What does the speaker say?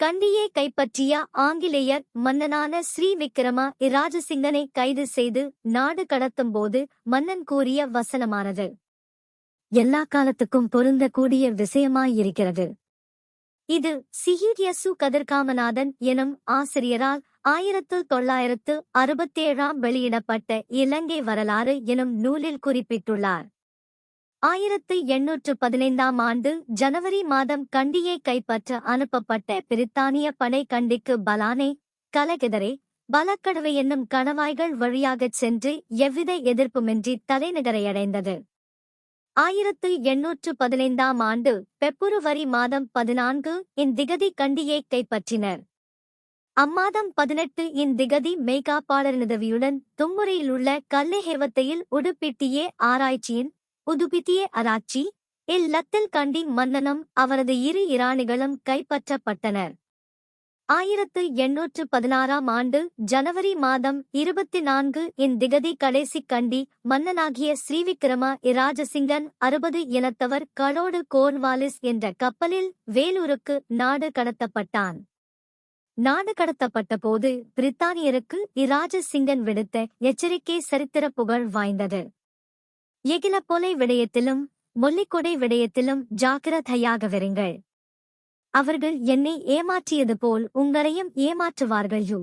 கண்டியை கைப்பற்றிய ஆங்கிலேயர் மன்னனான ஸ்ரீ விக்கிரம இராஜசிங்கனை கைது செய்து நாடு கடத்தும் போது மன்னன் கூறிய வசனமானது. எல்லா காலத்துக்கும் பொருந்தக்கூடிய விஷயமாயிருக்கிறது. இது சிஹிரியசு கதிர்காமநாதன் எனும் ஆசிரியரால் ஆயிரத்து தொள்ளாயிரத்து அறுபத்தேழாம் வெளியிடப்பட்ட இலங்கை வரலாறு எனும் நூலில் குறிப்பிட்டுள்ளார். ஆயிரத்து எண்ணூற்று பதினைந்தாம் ஆண்டு ஜனவரி மாதம் கண்டியை கைப்பற்ற அனுப்பப்பட்ட பிரித்தானிய படை கண்டிக்கு பலானே கலகெதரே பலக்கடவை என்னும் கணவாய்கள் வழியாகச் சென்று எவ்வித எதிர்ப்புமின்றி தலைநகரையடைந்தது. ஆயிரத்து எண்ணூற்று பதினைந்தாம் ஆண்டு பெப்ருவரி மாதம் பதினான்கு இந்திகதி கண்டியை கைப்பற்றினர். அம்மாதம் பதினெட்டு இந்திகதி மேகாப்பாளர்நிதவியுடன் தும்முறையிலுள்ள கல்லைஹேவத்தையில் உடுப்பிட்டியே ஆராய்ச்சியின் உதுபித்தியே அராச்சி இல்லத்தில் கண்டி மன்னனும் அவரது இரு இராணிகளும் கைப்பற்றப்பட்டனர். ஆயிரத்து எண்ணூற்று பதினாறாம் ஆண்டு ஜனவரி மாதம் இருபத்தி நான்கு இந்திகதி கடைசி கண்டி மன்னனாகிய ஸ்ரீவிக்கிரம இராஜசிங்கன் அறுபது இனத்தவர் களோடு கோர்ன்வாலிஸ் என்ற கப்பலில் வேலூருக்கு நாடு கடத்தப்பட்டான். நாடு கடத்தப்பட்ட போது பிரித்தானியருக்கு இராஜசிங்கன் விடுத்த எச்சரிக்கை சரித்திர புகழ் வாய்ந்தது. எகிலப்பொலை விடயத்திலும் மொல்லிக்கொடை விடயத்திலும் ஜாக்கிரதையாகவிருங்கள் அவர்கள் என்னை ஏமாற்றியது போல் உங்களையும் ஏமாற்றுவார்கள் யூ